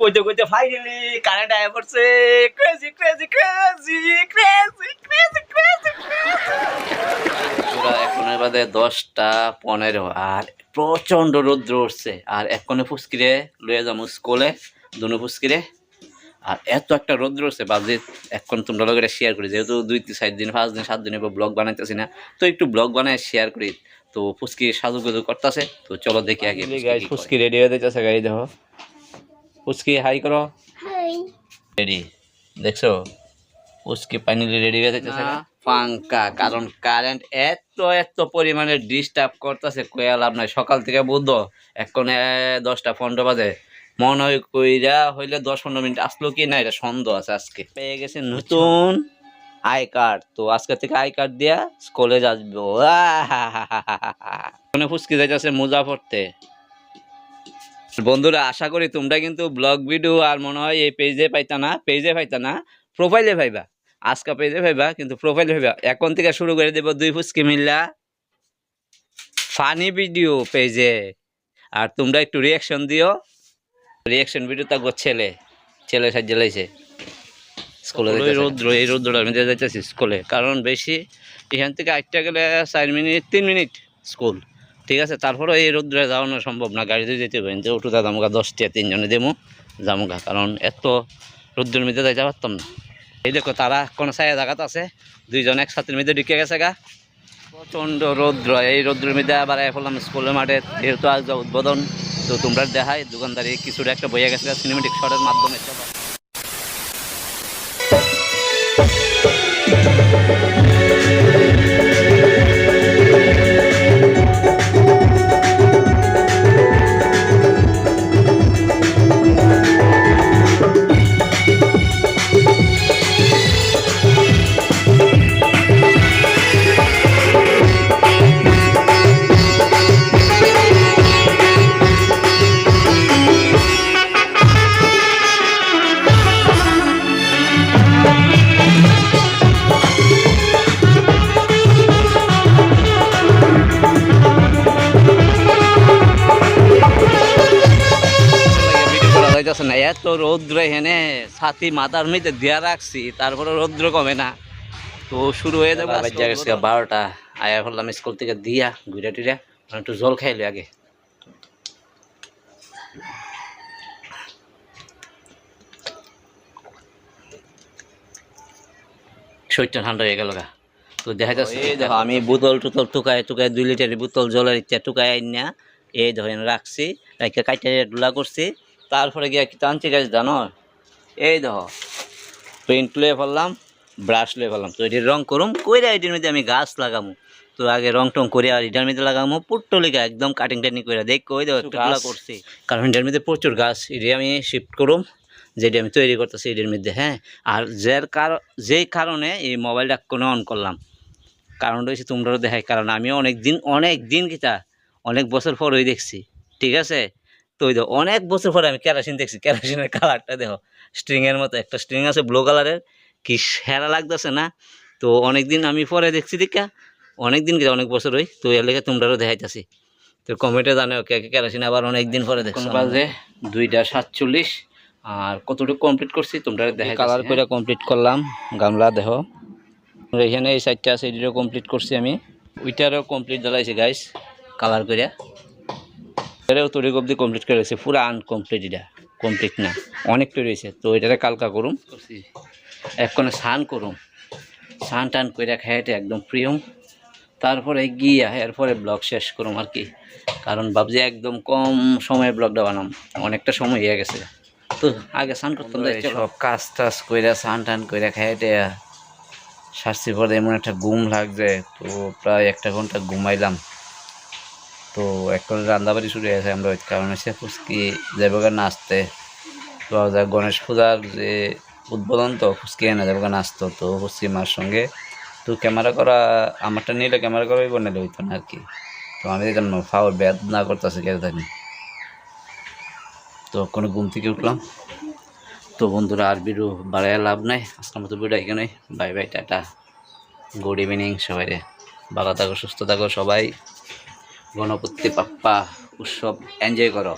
কইতে কইতে finally current আয়া পড়ছে। Crazy crazy crazy crazy crazy crazy এখন বাদে দশটা পনেরো আর প্রচণ্ড রৌদ্র উঠছে। আর এক্ষণে ফুসকিরে লয়ে যাব স্কুলে দুনো ফুসকিরে। আর এত একটা রৌদ্র উঠছে বাজে এখন তোমরা লোকেরা শেয়ার করি। যেহেতু দুই তিন চার দিন পাঁচ দিন সাত দিন ব্লগ বানাইতেছি না তো একটু ব্লগ বানায় শেয়ার করি। তো ফুসকি সাজুগুজু করতেছে তো চলো দেখি আগে ফুসকি রেডি হয়ে যাচ্ছে গাড়ি দেখো। ফুসকি হাই করো রেডি দেখছ ফুসকি ফাইনালি রেডি হয়ে যাচ্ছে পাঙ্কা কারণ কারেন্ট এত এত পরিমাণে ডিস্টার্ব করতেছে কয়া লাভ নাই সকাল থেকে বুদ্ধ এখন দশটা পনেরো বাজে মনে হয় কইরা হইলে দশ পনেরো মিনিট আসলো কি না এটা সন্দেহ আছে আজকে পেয়ে গেছে নতুন আই কার্ড। তো আজকে থেকে আই কার্ড দিয়া কলেজ আসব মনে ফুসকি যাইতেছে মোজা পড়তে বন্ধুরা আশা করি তোমরা কিন্তু ব্লগ ভিডিও আর মনে হয় এই পেজে পাইতা না পেজে পাইতা না প্রোফাইলে পাইবা। আজকা পেজে পাইবা কিন্তু প্রোফাইলে পাইবা। এখন থেকে শুরু করে দেব দুই ফুসকি মিল্লা ফানি ভিডিও পেজে আর তোমরা একটু রিয়াকশন দিও। রিয়াকশন ভিডিও থাকব ছেলে ছেলে সাহায্য লাইছে। স্কুলে রৌদ্র এই রৌদ্রটার মধ্যে যাইতেছি স্কুলে। কারণ বেশি এখান থেকে আটটা গেলে চার মিনিট তিন মিনিট স্কুল। ঠিক আছে তারপরে এই রৌদ্রে যাওয়ানো সম্ভব না, গাড়িতে যেতে পারেন যে উঠুতা দামুকা দশটা তিনজনে দেবো জামুকা কারণ এত রৌদ্রের মধ্যে যাইতে পারতাম না। এই দেখো, তারা কোনো ছায়া জায়গাতে আছে, দুইজন একসাথে মধ্যে ঢুকে গেছে গা। প্রচণ্ড রৌদ্র, এই রৌদ্রের মধ্যে আবার ফেললাম স্কুলের মাঠে, যেহেতু আজ উদ্বোধন, তো তোমরা দেখাই, দোকানদারি, কিছুটা একটা বইয়া গেছে সিনেমেটিক শটের মাধ্যমে। যাইতেছে না এত রৌদ্র হেনে ছাতি মাথার মধ্যে দিয়া রাখছি তারপরে রৌদ্র কমে না। তো শুরু হয়ে যাবে বারোটা। আয়া করলাম স্কুল থেকে দিয়া ঘুরে টুরে একটু জল খাইলো আগে। শরীরটা ঠান্ডা হয়ে গেল গা। তো দেখা যাচ্ছে দেখো আমি বোতল টোতল টুকায় টুকায় দুই লিটারের বোতল জলের ইচ্ছা টুকায় আইনা এই ধরেন রাখছি রাখে কাইটে ডুলা করছি তারপরে গিয়ে কি টানছি গাছ জানো? এই দেখো পেন্ট লয়ে ফেললাম ব্রাশ লয়ে ফেললাম। তো এটির রং করুম কইরা এটির মধ্যে আমি গাছ লাগামো। তো আগে রং টং করে আর এটার মধ্যে লাগামো পুট্টলিকা একদম কাটিং টাটিং করে দেখ ওই দেখো একটু ডুলা করছি। কারণ এটার মধ্যে প্রচুর গাছ এটি আমি শিফট করুম যেটি আমি তৈরি করতেছি এটির মধ্যে হ্যাঁ? আর যার কারণ যেই কারণে এই মোবাইলটা কোনো অন করলাম। কারণটা হচ্ছে তোমরাও দেখাই কারণ আমি অনেক দিন অনেক দিন কিতা অনেক বছর পর ওই দেখছি। ঠিক আছে? তো ওই দেখো অনেক বছর পরে আমি কেরাসিন দেখছি কেরাসিনের কালারটা দেখো। স্ট্রিংয়ের মতো একটা স্ট্রিং আছে ব্লু কালারের কি সেরা লাগতেছে না? তো অনেকদিন আমি পরে দেখছি দেখা অনেক দিন কিতা অনেক বছর ওই। তো এর লেগে তোমরাও দেখাইতেছি। তো কমেন্টে জানাও কে কে কেরাসিন আবার অনেকদিন পরে দেখছি। বাজে দুইটা সাতচল্লিশ আর কতটুকু কমপ্লিট করছি তোমরা দেখা কালার করে কমপ্লিট করলাম গামলা দেখো। এখানে এই সাইডটা আছে এটিরও কমপ্লিট করছি আমি। ওইটারও কমপ্লিট জ্বালাইছি গাইস কালার করে এটাও তৈরি অবধি কমপ্লিট করে রয়েছে পুরো আনকমপ্লিট এটা কমপ্লিট না অনেকটা রয়েছে তো এটারে কালকা করুম এক্ষণে স্নান করুম স্নান টান করে খাইতে একদম প্রিয়ম তারপরে গিয়া এরপরে ব্লগ শেষ করুম আর কি কারণ ভাবছি একদম কম সময়ে ব্লগটা বানাম অনেকটা সময় হয়ে গেছে। তো আগে স্নান করতাম। সব কাজ টাজ করে স্নান টান করে খাইতে শাস্তির পরে এমন একটা ঘুম লাগছে তো প্রায় একটা ঘণ্টা ঘুমাইলাম। তো এখন রান্দাবাড়ি শুরু হয়েছে আমরা। ওই কারণে সে ফুচকি যাব নাচতে তো গণেশ পূজার যে উদ্বোধন তো, ফুচকি এনে যাব নাচতো তো ফুচকি মার সঙ্গে। তো ক্যামেরা করা, আমারটা নিলে ক্যামেরা করাই বনালে হইতো না আর কি। তো আমি দেখলাম ফাওয়ার ব্যাদ না করতেছে কেউ জানি। তো কোনো ঘুম থেকে উঠলাম। তো বন্ধুরা, আর ভিডিও বাড়ায় লাভ নাই। আজকের মতো ভিডিও এখানে। Bye bye, tata. Good evening সবাই ভালো থাকো, সুস্থ থাকো সবাই। গণপতি বাপ্পা উৎসব এনজয় করো।